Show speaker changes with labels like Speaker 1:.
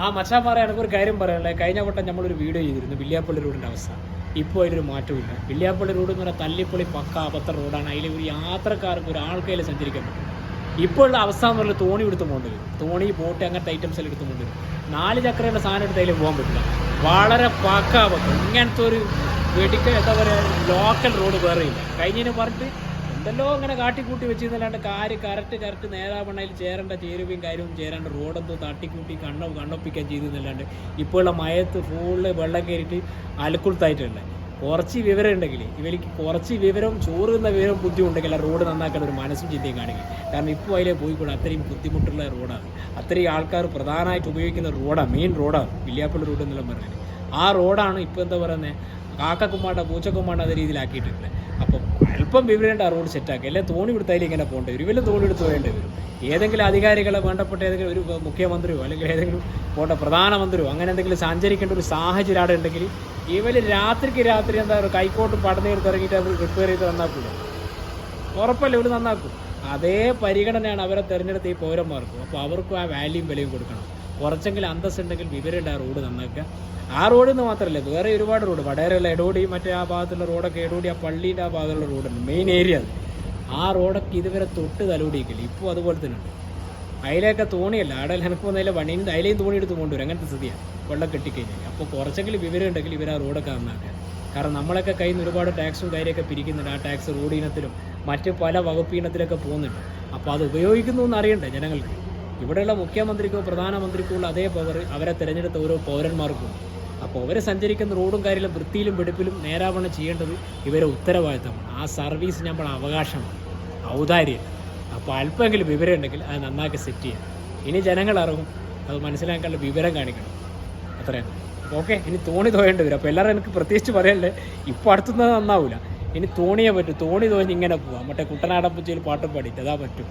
Speaker 1: ആ പറയാൻ എനിക്കൊരു കാര്യം പറയാനുള്ളത് കഴിഞ്ഞ വട്ടം നമ്മളൊരു വീഡിയോ ചെയ്തിരുന്നു വില്യാപ്പള്ളി റോഡിന്റെ അവസ്ഥ. ഇപ്പോൾ അതിലൊരു മാറ്റമില്ല വില്യാപ്പള്ളി റോഡ് എന്ന് പറഞ്ഞാൽ തല്ലിപ്പള്ളി പക്ക അബദ്ധ റോഡാണ്. അതിൽ ഒരു യാത്രക്കാർക്ക് ഒരാൾക്കതിൽ സഞ്ചരിക്കാൻ പറ്റും. ഇപ്പോഴുള്ള അവസ്ഥ എന്ന് പറഞ്ഞാൽ തോണി എടുത്ത് പോകേണ്ടി വരും. തോണി ബോട്ട് അങ്ങനത്തെ ഐറ്റംസ് എല്ലാം എടുത്ത് കൊണ്ടുവരും നാല് ചക്രയുടെ സാധനം എടുത്ത് അതിൽ പോകാൻ പറ്റില്ല. വളരെ പക്ക അബദ്ധം. ഇങ്ങനത്തെ ഒരു വെടിക്ക എന്താ പറയുക ലോക്കൽ റോഡ് വേറെ ഇല്ല. കഴിഞ്ഞതിന് പറഞ്ഞിട്ട് എന്തെല്ലോ അങ്ങനെ കാട്ടിക്കൂട്ടി വെച്ചിരുന്നല്ലാണ്ട് കാര് കറക്റ്റ് കറക്റ്റ് നേരാവണ്ണയിൽ ചേരേണ്ട ചേരുവയും കാര്യവും ചേരേണ്ട റോഡെന്തോ തട്ടിക്കൂട്ടി കണ്ണ കണ്ണൊപ്പിക്കാൻ ചെയ്തെന്നല്ലാണ്ട് ഇപ്പോഴുള്ള മയത്ത് ഫുള്ള് വെള്ളം കയറിയിട്ട് അലക്കുളത്തായിട്ടുണ്ട്. കുറച്ച് വിവരം ഉണ്ടെങ്കിൽ ഇവർക്ക് കുറച്ച് വിവരം ചോറുന്ന വിവരം ബുദ്ധി ഉണ്ടെങ്കിൽ റോഡ് നന്നാക്കാൻ ഒരു മനസ്സും ചിന്തയും കാണിക്കും കാരണം ഇപ്പോൾ അതിലെ പോയിക്കൂടെ അത്രയും ബുദ്ധിമുട്ടുള്ള റോഡാണ്. അത്രയും ആൾക്കാർ പ്രധാനമായിട്ട് ഉപയോഗിക്കുന്ന റോഡാണ് മെയിൻ റോഡാണ് വില്യാപ്പള്ളി റോഡ് എന്നെല്ലാം പറഞ്ഞത് ആ റോഡാണ് ഇപ്പോൾ എന്താ പറയുന്നത് കാക്കക്കുമ്മാണ്ട പൂച്ചക്കുമ്മാണ്ട എന്ന രീതിയിലാക്കിയിട്ടുണ്ട് അപ്പം അല്പം വിവരേണ്ട ആ റോഡ് സെറ്റാക്കി അല്ലെങ്കിൽ തോണി കൊടുത്താലും ഇങ്ങനെ പോകേണ്ടി? വരും ഇവരും തോണി എടുത്ത് പോകേണ്ടി വരും. ഏതെങ്കിലും അധികാരികളെ വേണ്ടപ്പെട്ട ഏതെങ്കിലും ഒരു മുഖ്യമന്ത്രിയോ അല്ലെങ്കിൽ ഏതെങ്കിലും പോകേണ്ട പ്രധാനമന്ത്രിയോ അങ്ങനെ എന്തെങ്കിലും സഞ്ചരിക്കേണ്ട ഒരു സാഹചര്യം അവിടെ ഉണ്ടെങ്കിൽ ഇവർ രാത്രിക്ക് രാത്രി എന്താ പറയുക കൈക്കോട്ട് പടന്നെടുത്ത് ഇറങ്ങിയിട്ട് അവർ റിപ്പയർ ചെയ്ത് നന്നാക്കില്ല ഉറപ്പല്ല? ഇവർ നന്നാക്കും. അതേ പരിഗണനയാണ് അവരെ തിരഞ്ഞെടുത്ത ഈ പൗരന്മാർക്കും. അപ്പോൾ അവർക്കും ആ വാല്യൂം വിലയും കൊടുക്കണം. കുറച്ചെങ്കിലും അന്തസ് ഉണ്ടെങ്കിൽ വിവരമുണ്ട് ആ റോഡ് നന്നാക്കുക ആ റോഡിൽ നിന്ന് മാത്രമല്ല വേറെ ഒരുപാട് റോഡ്. വടകരയുള്ള എടോടി മറ്റേ ആ ഭാഗത്തുള്ള റോഡൊക്കെ എടോടി ആ പള്ളീന്റെ ആ ഭാഗത്തുള്ള റോഡുണ്ട് മെയിൻ ഏരിയ അത്. ആ റോഡൊക്കെ ഇതുവരെ തൊട്ട് തലോടിയിക്കില്ല ഇപ്പോൾ അതുപോലെ തന്നെ ഉണ്ട്. അതിലൊക്കെ തോണിയല്ല. അവിടെ എനിക്ക് വന്നതിലെ വണീന്റെ അതിലേയും തോണി എടുത്ത് കൊണ്ടുവരും. അങ്ങനത്തെ സ്ഥിതിയാണ് വെള്ളം കെട്ടിക്കഴിഞ്ഞാൽ അപ്പോൾ കുറച്ചെങ്കിലും വിവരം ഉണ്ടെങ്കിൽ ഇവർ ആ റോഡൊക്കെ നന്നാക്കുക കാരണം നമ്മളൊക്കെ കയ്യിൽ നിന്ന് ഒരുപാട് ടാക്സും കാര്യമൊക്കെ പിരിക്കുന്നുണ്ട്. ആ ടാക്സ് റോഡ് ഇനത്തിലും മറ്റ് പല വകുപ്പ് ഇനത്തിലൊക്കെ പോകുന്നുണ്ട്. അപ്പോൾ അത് ഉപയോഗിക്കുന്നു എന്ന് അറിയണ്ടേ ജനങ്ങൾക്ക്. ഇവിടെയുള്ള മുഖ്യമന്ത്രിക്കോ പ്രധാനമന്ത്രിക്കോ ഉള്ള അതേ പവർ അവരെ തിരഞ്ഞെടുത്ത ഓരോ പൗരന്മാർക്കും. അപ്പോൾ അവർ സഞ്ചരിക്കുന്ന റോഡും കാര്യങ്ങളും വൃത്തിയിലും വെടുപ്പിലും നേരാവണ്ണം ചെയ്യേണ്ടത് ഇവരെ ഉത്തരവാദിത്തമാണ്. ആ സർവീസ് നമ്മൾ അവകാശമാണ് ഔദാര്യം. അപ്പോൾ അല്പമെങ്കിലും വിവരം ഉണ്ടെങ്കിൽ അത് നന്നാക്കി സെറ്റ് ചെയ്യാം. ഇനി ജനങ്ങൾ അറിവും അത് മനസ്സിലാക്കാനുള്ള വിവരം കാണിക്കണം. അത്രയാണ് ഓക്കെ ഇനി തോണി തോയേണ്ടി വരും. അപ്പോൾ എല്ലാവരും എനിക്ക് പ്രത്യേകിച്ച് പറയണ്ടേ ഇപ്പോൾ അടുത്തുനിന്ന് നന്നാവില്ല ഇനി തോണിയേ പറ്റും. തോണി തോന്നി ഇങ്ങനെ പോവാം. മറ്റേ കുട്ടനാടൻ പൂച്ചയിൽ പാട്ട് പാടിയിട്ട് അതാ പറ്റും.